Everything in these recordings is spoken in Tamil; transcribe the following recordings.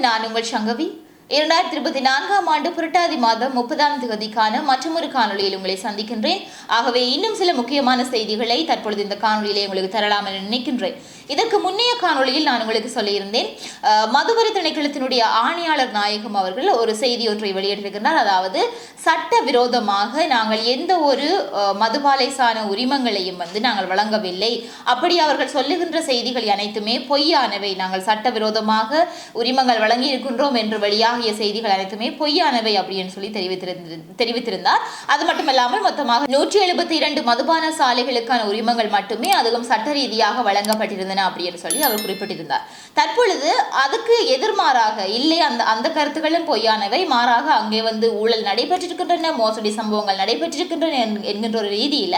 நான் உங்கள் சங்கவி இரண்டாயிரத்தி இருபத்தி நான்காம் ஆண்டு புரட்டாதி மாதம் முப்பதாம் தேதிக்கான மற்றொரு காணொளியில் உங்களை சந்திக்கின்றேன். ஆகவே இன்னும் சில முக்கியமான செய்திகளை தற்பொழுது இந்த காணொலியிலே உங்களுக்கு தரலாம் என நினைக்கின்றேன். இதற்கு முன்னைய காணொளியில் நான் உங்களுக்கு சொல்லியிருந்தேன் மதுவரி திணைக்களத்தினுடைய ஆணையாளர் நாயகம் அவர்கள் ஒரு செய்தி ஒன்றை வெளியிட்டிருக்கிறார். அதாவது சட்ட விரோதமாக நாங்கள் எந்த ஒரு மதுபாலைசான மதுபாலை சான உரிமங்களையும் வந்து நாங்கள் வழங்கவில்லை. அப்படி அவர்கள் சொல்லுகின்ற செய்திகள் அனைத்துமே பொய்யானவை. நாங்கள் சட்டவிரோதமாக உரிமங்கள் வழங்கி இருக்கின்றோம் என்று ஆகிய செய்திகள் அனைத்துமே பொய்யானவை அப்படின்னு சொல்லி தெரிவித்திருந்து தெரிவித்திருந்தார். அது மட்டுமல்லாமல் மொத்தமாக நூற்றி எழுபத்தி இரண்டு மதுபான சாலைகளுக்கான உரிமங்கள் மட்டுமே அதுவும் சட்ட ரீதியாக வழங்கப்பட்டிருந்தன அப்படின்னு சொல்லி அவர் குறிப்பிட்டிருந்தார். தற்பொழுது அதுக்கு எதிர்மாறாக இல்லை அந்த அந்த கருத்துக்களும் பொய்யானவை. மாறாக அங்கே வந்து ஊழல் நடைபெற்றிருக்கின்றன மோசடி சம்பவங்கள் நடைபெற்றிருக்கின்றன என்- என்கின்ற ஒரு ரீதியில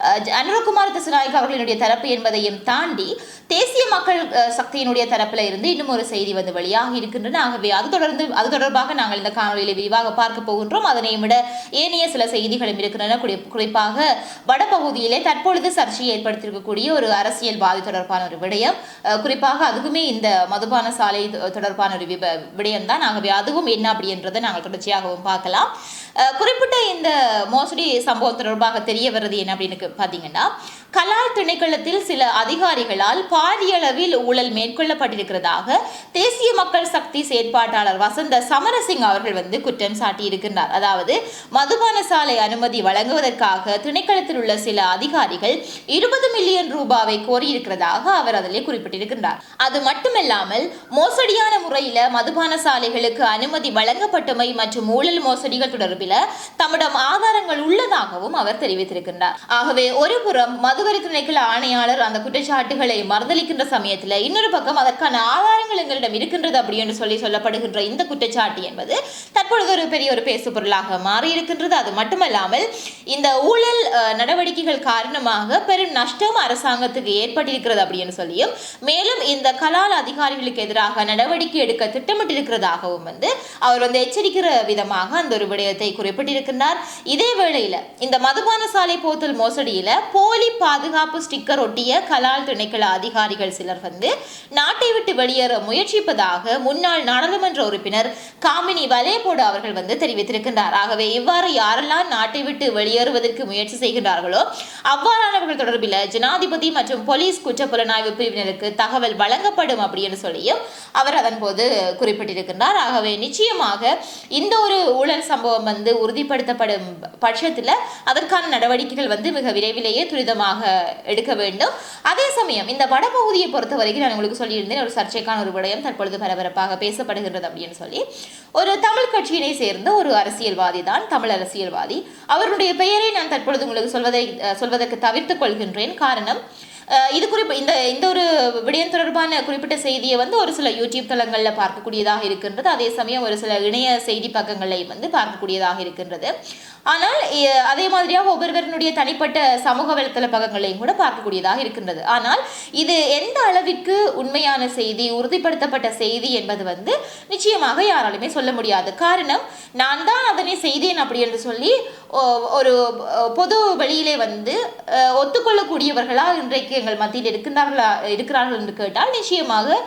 அனுரகுமார் திசுநாயக் அவர்களினுடைய தரப்பு என்பதையும் தாண்டி தேசிய மக்கள் சக்தியினுடைய தரப்பில் இருந்து இன்னும் ஒரு செய்தி வந்து வெளியாக இருக்கின்றன. ஆகவே அது தொடர்ந்து அது தொடர்பாக நாங்கள் இந்த காணொலியில் விரிவாக பார்க்க போகின்றோம். அதனை விட ஏனைய சில செய்திகளும் இருக்கின்றன. குறி- குறிப்பாக வடபகுதியிலே தற்பொழுது சர்ச்சையை ஏற்படுத்தியிருக்கக்கூடிய ஒரு அரசியல்வாதி தொடர்பான ஒரு விடயம். குறிப்பாக அதுவுமே இந்த மதுபான சாலை தொ- தொடர்பான ஒரு விப விடயம்தான். ஆகவே அதுவும் என்ன அப்படின்றதை நாங்கள் தொடர்ச்சியாகவும் பார்க்கலாம். குறிப்பிட்ட இந்த மோசடி சம்பவம் தொடர்பாக தெரிய வருது என்ன அப்படின்னு பார்த்தீங்கன்னா கலால் திணைக்களத்தில் சில அதிகாரிகளால் பாரியளவில் ஊழல் மேற்கொள்ளப்பட்டிருக்கிறதாக தேசிய மக்கள் சக்தி செயற்பாட்டாளர் வசந்த சமரசிங் அவர்கள் வந்து குற்றம் சாட்டியிருக்கிறார் அதாவது மதுபான சாலை அனுமதி வழங்குவதற்காக திணைக்களத்தில் உள்ள சில அதிகாரிகள் இருபது மில்லியன் ரூபாவை கோரியிருக்கிறதாக அவர் அதிலே குறிப்பிட்டிருக்கின்றார். அது மட்டுமல்லாமல் மோசடியான முறையில் மதுபான சாலைகளுக்கு அனுமதி வழங்கப்பட்டமை மற்றும் ஊழல் மோசடிகள் தொடர்பில் தம்மிடம் ஆதாரங்கள் உள்ள உள்ளதாகவும் அவர் தெரிவித்திருக்கின்றார். ஆகவே ஒரு புறம் மதுவரி திணைக்கள ஆணையாளர் அந்த குற்றச்சாட்டுகளை மறுதளிக்கின்ற சமயத்தில் இன்னொரு பக்கம் அதற்கான ஆதாரங்கள் எங்களிடம் இருக்கின்றது அப்படி என்று சொல்லி சொல்லப்படுகின்ற இந்த குற்றச்சாட்டு என்பது தற்பொழுது ஒரு பெரிய ஒரு பேசு பொருளாக மாறி இருக்கின்றது அது மட்டுமல்லாமல் இந்த ஊழல் நடவடிக்கைகள் காரணமாக பெரும் நஷ்டம் அரசாங்கத்துக்கு ஏற்பட்டிருக்கிறது அப்படின்னு சொல்லியும் மேலும் இந்த கலால் அதிகாரிகளுக்கு எதிராக நடவடிக்கை எடுக்க திட்டமிட்டிருக்கிறதாகவும் வந்து அவர் வந்து எச்சரிக்கிற விதமாக அந்த ஒரு விடயத்தை குறிப்பிட்டிருக்கின்றார். இதே வேளையில் இந்த மதுபான சாலை போத்தல் மோசடியில் போலி பாதுகாப்பு ஸ்டிக்கர் ஒட்டிய கலால் திணைக்கள அதிகாரிகள் சிலர் வந்து நாட்டை விட்டு வெளியேற முயற்சிப்பதாக முன்னாள் நாடாளுமன்ற உறுப்பினர் காமினி வலேபோடு அவர்கள் வந்து தெரிவித்திருக்கின்றார். ஆகவே இவ்வாறு யாரெல்லாம் நாட்டை விட்டு வெளியேறுவதற்கு முயற்சி செய்கின்றார்களோ அவ்வாறானவர்கள் தொடர்பில் ஜனாதிபதி மற்றும் போலீஸ் குற்றப்புலனாய்வு பிரிவினருக்கு தகவல் வழங்கப்படும் அப்படின்னு சொல்லியும் அவர் அதன் போது குறிப்பிட்டிருக்கின்றார். ஆகவே நிச்சயமாக இந்த ஒரு ஊழல் சம்பவம் வந்து உறுதிப்படுத்தப்படும் பட்சத்தில் அதற்கான நடவடிக்கைகள் வந்து மிக விரைவிலேயே துரிதமாக எடுக்க வேண்டும். அதே சமயம் இந்த வடபகுதியை பொறுத்தவரைக்கும் நான் உங்களுக்கு சொல்லியிருந்தேன் ஒரு சர்ச்சைக்கான ஒரு விடயம் தற்பொழுது பரபரப்பாக பேசப்படுகின்றது அப்படின்னு சொல்லி. ஒரு தமிழ் கட்சியினை சேர்ந்த ஒரு அரசியல்வாதி தான் தமிழ் அரசியல்வாதி. அவருடைய பெயரை நான் தற்பொழுது உங்களுக்கு சொல்வதை சொல்வதற்கு தவிர்த்துக் கொள்கின்றேன். காரணம் இது குறிப்பு இந்த இந்த ஒரு விடயம் தொடர்பான குறிப்பிட்ட செய்தியை வந்து ஒரு சில யூடியூப் தளங்களில் பார்க்கக்கூடியதாக இருக்கின்றது. அதே சமயம் ஒரு சில இணைய செய்தி பக்கங்களையும் வந்து பார்க்கக்கூடியதாக இருக்கின்றது. ஆனால் அதே மாதிரியாக ஒவ்வொருவருடைய தனிப்பட்ட சமூக வலைத்தள பக்கங்களையும் கூட பார்க்கக்கூடியதாக இருக்கின்றது. ஆனால் இது எந்த அளவிற்கு உண்மையான செய்தி உறுதிப்படுத்தப்பட்ட செய்தி என்பது வந்து நிச்சயமாக யாராலுமே சொல்ல முடியாது. காரணம் நான் தான் அதனை செய்தேன் அப்படி என்று சொல்லி ஒரு பொது வெளியிலே வந்து ஒத்துக்கொள்ளக்கூடியவர்களா இன்றைக்கு எங்கள் மத்தியில் இருக்கின்றார்களா இருக்கிறார்கள் என்று கேட்டால் நிச்சயமாக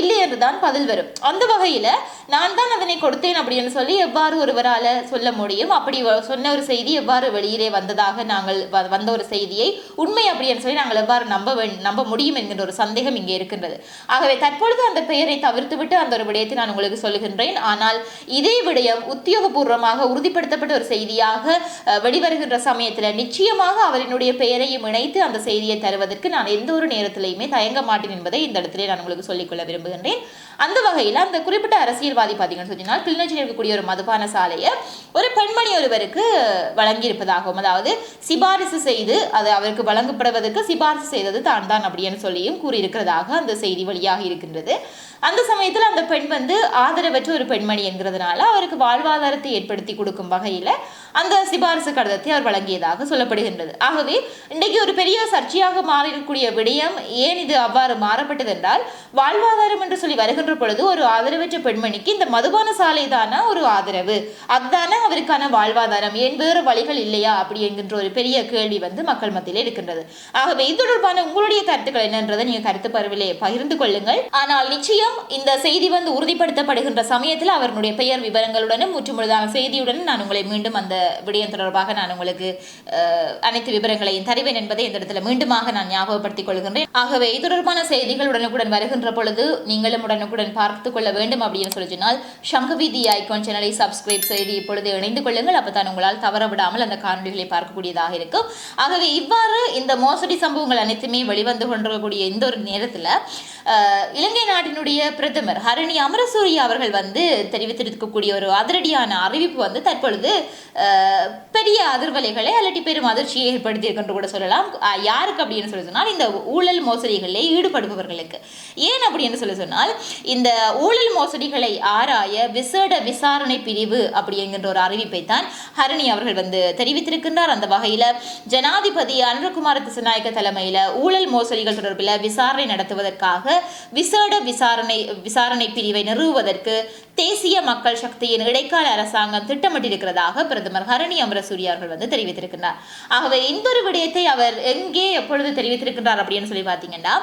இல்லை என்று தான் பதில் வரும். அந்த வகையில் நான் தான் அதனை கொடுத்தேன் அப்படின்னு சொல்லி எவ்வாறு ஒருவரால் சொல்ல முடியும்? அப்படி சொன்ன ஒரு செய்தி எவ்வாறு வெளியிலே வந்ததாக நாங்கள் வ- வந்த ஒரு செய்தியை உண்மை அப்படின்னு சொல்லி நாங்கள் எவ்வாறு நம்ப நம்ப முடியும் என்கின்ற ஒரு சந்தேகம் இங்கே இருக்கின்றது. ஆகவே தற்பொழுது அந்த பெயரை தவிர்த்துவிட்டு அந்த ஒரு விடயத்தை நான் உங்களுக்கு சொல்லுகின்றேன். ஆனால் இதே விடயம் உத்தியோகபூர்வமாக உறுதிப்படுத்தப்பட்ட ஒரு செய்தியாக வெளிவருகின்ற சமயத்தில் நிச்சயமாக அவரினுடைய பெயரையும் இணைத்து அந்த செய்தியை தருவதற்கு நான் எந்த ஒரு நேரத்திலையுமே தயங்க மாட்டேன் என்பதை இந்த இடத்திலே நான் உங்களுக்கு சொல்லிக்கொள்ள விரும்புகின்றேன். அந்த வகையில் அந்த குறிப்பிட்ட அரசியல்வாதி பார்த்தீங்கன்னு சொன்னால் கிளிநொச்சியில் இருக்கக்கூடிய ஒரு மதுபான சாலையை ஒரு பெண்மணி ஒருவருக்கு வழங்கியிருப்பதாகவும் அதாவது சிபாரிசு செய்து அது அவருக்கு வழங்கப்படுவதற்கு சிபாரிசு செய்தது தான் தான் அப்படின்னு சொல்லியும் கூறியிருக்கிறதாக அந்த செய்தி வழியாக இருக்கின்றது. அந்த சமயத்தில் அந்த பெண் வந்து ஆதரவற்ற ஒரு பெண்மணி என்கிறதுனால அவருக்கு வாழ்வாதாரத்தை ஏற்படுத்தி கொடுக்கும் வகையில் அந்த சிபாரிசு கடிதத்தை அவர் வழங்கியதாக சொல்லப்படுகின்றது. ஆகவே இன்றைக்கு ஒரு பெரிய சர்ச்சையாக மாறியிருக்கக்கூடிய விடயம் ஏன் இது அவ்வாறு மாறப்பட்டது என்றால் வாழ்வாதாரம் என்று சொல்லி வருகின்ற பொழுது ஒரு ஆதரவற்ற பெண்மணிக்கு இந்த மதுபான சாலை தானா ஒரு ஆதரவு. அதுதானே அவருக்கான வாழ்வாதாரம். ஏன் வேறு வழிகள் இல்லையா? அப்படி என்கின்ற ஒரு பெரிய கேள்வி வந்து மக்கள் மத்தியில் இருக்கின்றது. ஆகவே இது தொடர்பான உங்களுடைய கருத்துக்கள் என்னன்றதை நீங்க கருத்து பருவிலே பகிர்ந்து கொள்ளுங்கள். ஆனால் நிச்சயம் இந்த செய்தி வந்து உறுதிப்படுத்தப்படுகின்ற சமயத்தில் அவருடைய பெயர் விவரங்களுடனும் முற்றுமுழுதான செய்தியுடனும் நான் உங்களை மீண்டும் அந்த விடயம் தொடர்பாக நான் உங்களுக்கு அனைத்து விவரங்களையும் தருவேன் என்பதை இந்த இடத்துல மீண்டுமாக நான் ஞாபகப்படுத்திக் கொள்கின்றேன். ஆகவே இது தொடர்பான செய்திகள் உடனுக்குடன் வருகின்ற பொழுது நீங்களும் உடனுக்குடன் பார்த்துக் கொள்ள வேண்டும் அப்படின்னு சொல்லி சொன்னால் சங்கவீதி ஐகான் சேனலை சப்ஸ்கிரைப் செய்து இப்பொழுது இணைந்து கொள்ளுங்கள். அப்பதான் உங்களால் தவற விடாமல் அந்த காணொலிகளை பார்க்கக்கூடியதாக இருக்கும். ஆகவே இவ்வாறு இந்த மோசடி சம்பவங்கள் அனைத்துமே வெளிவந்து கொண்டிருக்கக்கூடிய இந்த ஒரு நேரத்தில் இலங்கை நாட்டினுடைய பிரதமர் ஹரணி அமரசூரிய அவர்கள் வந்து தெரிவித்திருக்கக்கூடிய ஒரு அதிரடியான அறிவிப்பு வந்து தற்பொழுது பெரிய அதிர்வலைகளை அல்லட்டி பெரும் அதிர்ச்சியை ஏற்படுத்தி இருக்கின்ற கூட சொல்லலாம். யாருக்கு அப்படின்னு சொல்லி சொன்னால் இந்த ஊழல் மோசடிகளில் ஈடுபடுபவர்களுக்கு. ஏன் அப்படின்னு சொல்லி சொன்னால் இந்த ஊழல் மோசடிகளை ஆராய விசேட விசாரணை பிரிவு அப்படிங்கிற ஒரு அறிவிப்பை தான் ஹரணி அவர்கள் வந்து தெரிவித்திருக்கின்றார். அந்த வகையில் ஜனாதிபதி அனுரகுமார திசநாயக்க தலைமையில் ஊழல் மோசடிகள் தொடர்பில் விசாரணை நடத்துவதற்காக விசேட விசாரணை விசாரணை பிரிவை நிறுவுவதற்கு தேசிய மக்கள் சக்தியின் இடைக்கால அரசாங்கம் திட்டமிட்டிருக்கிறதாக பிரதமர் ஹரணி அமரசூரி அவர்கள் வந்து தெரிவித்திருக்கிறார் ஆகவே இந்த ஒரு விடயத்தை அவர் எங்கே எப்பொழுது தெரிவித்திருக்கின்றார் அப்படின்னு சொல்லி பார்த்தீங்கன்னா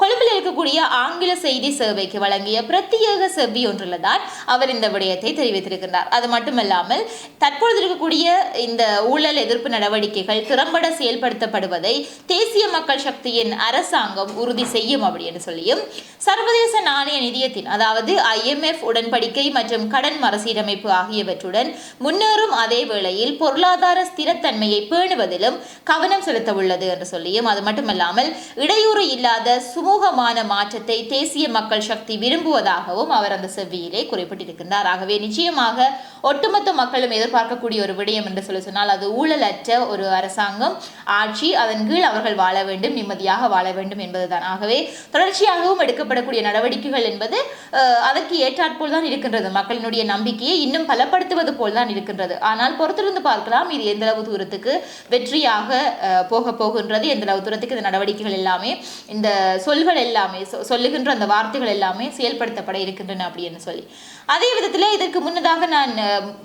கொழும்பில் இருக்கக்கூடிய ஆங்கில செய்தி சேவைக்கு வழங்கிய பிரத்யேக செவ்வி ஒன்றில் தான் அவர் இந்த விடயத்தை தெரிவித்திருக்கின்றார். அது மட்டுமல்லாமல் தற்பொழுது இருக்கக்கூடிய இந்த ஊழல் எதிர்ப்பு நடவடிக்கைகள் திறம்பட செயல்படுத்தப்படுவதை தேசிய மக்கள் சக்தியின் அரசாங்கம் உறுதி செய்யும் அப்படின்னு சொல்லியும் சர்வதேச நாணய நிதியத்தின் அதாவது ஐஎம்எஃப் உடன்படிக்கை மற்றும் கடன் மறுசீரமைப்பு ஆகியவற்றுடன் முன்னேறும் அதே வேளையில் பொருளாதார ஸ்திரத்தன்மையை பேணுவதிலும் கவனம் செலுத்த உள்ளது என்று சொல்லியும் அது மட்டுமல்லாமல் இடையூறு இல்லாத சுமூகமான மாற்றத்தை தேசிய மக்கள் சக்தி விரும்புவதாகவும் அவர் அந்த செவ்வியிலே குறிப்பிட்டிருக்கின்றார். ஆகவே நிச்சயமாக ஒட்டுமொத்த மக்களும் எதிர்பார்க்கக்கூடிய ஒரு விடயம் என்று சொல்லி சொன்னால் அது ஊழலற்ற ஒரு அரசாங்கம். ஆட்சி அதன் கீழ் அவர்கள் வாழ வேண்டும் நிம்மதியாக வாழ வேண்டும் என்பதுதான். ஆகவே தொடர்ச்சியாகவும் எடுக்கப்படக்கூடிய நடவடிக்கைகள் என்பது அதற்கு ஏற்றாற்போல் தான் இருக்கின்றது. மக்களினுடைய நம்பிக்கையை இன்னும் பலப்படுத்துவது போல் தான் இருக்கின்றது. ஆனால் பொறுத்திருந்து பார்க்கலாம் இது எந்தளவு தூரத்துக்கு வெற்றியாக போக போகின்றது எந்த அளவு தூரத்துக்கு இந்த நடவடிக்கைகள் எல்லாமே இந்த சொல்கள் எல்லாமே சொ- சொல்லுகின்ற அந்த வார்த்தைகள் எல்லாமே செயல்படுத்தப்பட இருக்கின்றன அப்படின்னு சொல்லி. அதே விதத்தில் இதற்கு முன்னதாக நான்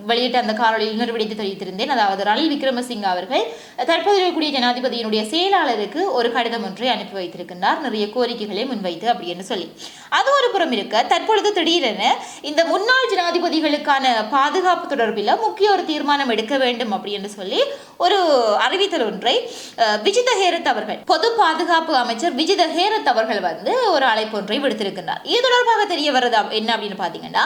வெளியிட்ட அந்த காணொலியில் இன்னொரு தெரிவித்திருந்தேன். அதாவது ரணில் விக்ரமசிங்க அவர்கள் தற்போது இருக்கக்கூடிய ஜனாதிபதியினுடைய செயலாளருக்கு ஒரு கடிதம் ஒன்றை அனுப்பி வைத்திருக்கின்றார். நிறைய கோரிக்கைகளை முன்வைத்து அப்படின்னு சொல்லி. அது ஒரு புறம் இருக்க தற்பொழுது திடீரென இந்த முன்னாள் ஜனாதிபதிகளுக்கான பாதுகாப்பு தொடர்பில் முக்கிய ஒரு தீர்மானம் எடுக்க வேண்டும் அப்படின்னு சொல்லி ஒரு அறிவித்தல் ஒன்றை விஜித ஹேரத் அவர்கள் பொது பாதுகாப்பு அமைச்சர் விஜித ஹேரத் அவர்கள் வந்து ஒரு அழைப்பு ஒன்றை விடுத்திருக்கின்றார். இது தொடர்பாக தெரிய வருது என்ன அப்படின்னு பார்த்தீங்கன்னா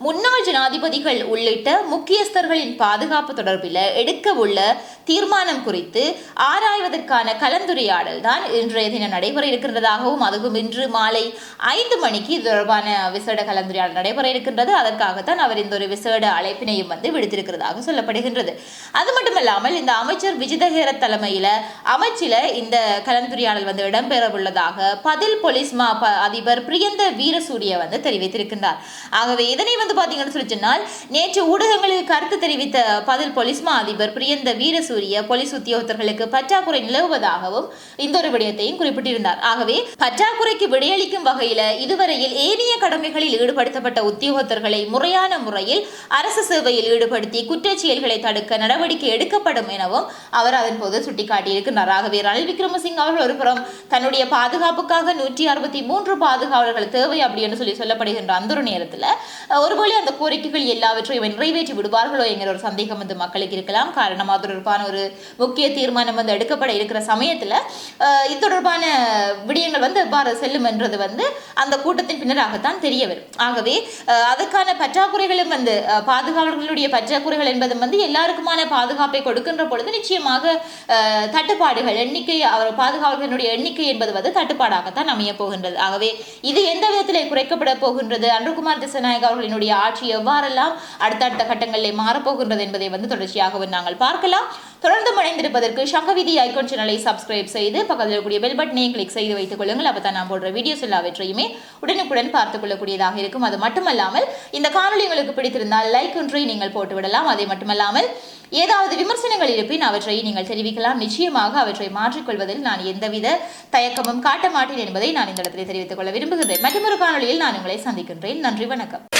முன்னாள் ஜனாதிபதிகள் உள்ளிட்ட முக்கியஸ்தர்களின் பாதுகாப்பு தொடர்பில் எடுக்க உள்ள தீர்மானம் குறித்து ஆராய்வதற்கான கலந்துரையாடல் தான் இன்றைய தினம் நடைபெற இருக்கின்றதாகவும் அதுவும் இன்று மாலை ஐந்து மணிக்கு இது தொடர்பான விசேட கலந்துரையாடல் நடைபெற இருக்கின்றது. அதற்காகத்தான் அவர் இந்த ஒரு விசேட அழைப்பினையும் வந்து விடுத்திருக்கிறதாக சொல்லப்படுகின்றது. அது மட்டுமல்லாமல் இந்த அமைச்சர் விஜிதஹேர தலைமையில் அமைச்சில இந்த கலந்துரையாடல் வந்து இடம்பெற உள்ளதாக பதில் போலீஸ் மா ப- அதிபர் பிரியந்த வீரசூரிய வந்து தெரிவித்திருக்கின்றார். ஆகவே இதனை வந்து பாத்தீங்கன்னு சொல்லி சொன்னால் நேற்று ஊடகங்களுக்கு கருத்து தெரிவித்த பதில் போலீஸ் மா அதிபர் பிரியந்த வீரசூரிய போலீஸ் உத்தியோகத்தர்களுக்கு பற்றாக்குறை நிலவுவதாகவும் இந்த ஒரு விடயத்தையும் குறிப்பிட்டிருந்தார். ஆகவே பற்றாக்குறைக்கு விடையளிக்கும் வகையில் இதுவரையில் ஏனைய கடமைகளில் ஈடுபடுத்தப்பட்ட உத்தியோகத்தர்களை முறையான முறையில் அரசு சேவையில் ஈடுபடுத்தி குற்றச் செயல்களை தடுக்க நடவடிக்கை எடுக்கப்படும் எனவும் அவர் அதன் போது சுட்டிக்காட்டியிருக்கிறார். ஆகவே ரணில் விக்ரமசிங் அவர்கள் ஒருபுறம் தன்னுடைய பாதுகாப்புக்காக நூற்றி அறுபத்தி மூன்று பாதுகாவலர்கள் தேவை அப்படின்னு சொல்லி சொல்லப்படுகின்ற அந்த ஒரு நேரத்தில் ஒரு ஒருவேளை அந்த கோரிக்கைகள் எல்லாவற்றையும் நிறைவேற்றி விடுவார்களோ என்கிற ஒரு சந்தேகம் வந்து மக்களுக்கு இருக்கலாம். காரணம் அது தொடர்பான ஒரு முக்கிய தீர்மானம் வந்து எடுக்கப்பட இருக்கிற சமயத்தில் இது தொடர்பான விடயங்கள் வந்து எவ்வாறு செல்லும் என்றது வந்து அந்த கூட்டத்தின் பின்னராகத்தான் தெரிய வரும். ஆகவே அதற்கான பற்றாக்குறைகளும் வந்து பாதுகாவலர்களுடைய பற்றாக்குறைகள் என்பதும் வந்து எல்லாருக்குமான பாதுகாப்பை கொடுக்கின்ற பொழுது நிச்சயமாக தட்டுப்பாடுகள் எண்ணிக்கை அவர் பாதுகாவலர்களுடைய எண்ணிக்கை என்பது வந்து தட்டுப்பாடாகத்தான் அமைய போகின்றது. ஆகவே இது எந்த விதத்தில் குறைக்கப்பட போகின்றது? அன்றுகுமார் திசநாயக் அவர்களினுடைய அவருடைய ஆட்சி எவ்வாறெல்லாம் அடுத்தடுத்த கட்டங்களிலே மாறப்போகின்றது என்பதை வந்து தொடர்ச்சியாகவும் நாங்கள் பார்க்கலாம். தொடர்ந்து இணைந்திருப்பதற்கு சங்கவிதி ஐகான் சேனலை சப்ஸ்கிரைப் செய்து பக்கத்தில் இருக்கக்கூடிய பெல் பட்டனையும் கிளிக் செய்து வைத்துக் கொள்ளுங்கள். அப்போ தான் நான் போடுற வீடியோஸ் எல்லாவற்றையுமே உடனுக்குடன் பார்த்துக் கொள்ளக்கூடியதாக இருக்கும். அது மட்டுமல்லாமல் இந்த காணொலி உங்களுக்கு பிடித்திருந்தால் லைக் ஒன்றை நீங்கள் போட்டுவிடலாம் அதை மட்டுமல்லாமல் ஏதாவது விமர்சனங்கள் இருப்பின் அவற்றை நீங்கள் தெரிவிக்கலாம். நிச்சயமாக அவற்றை மாற்றிக்கொள்வதில் நான் எந்தவித தயக்கமும் காட்ட மாட்டேன் என்பதை நான் இந்த இடத்திலே தெரிவித்துக் கொள்ள விரும்புகிறேன் மற்றொரு காணொலியில் நான் உங்களை சந்திக்கின்றேன். நன்றி வணக்கம்.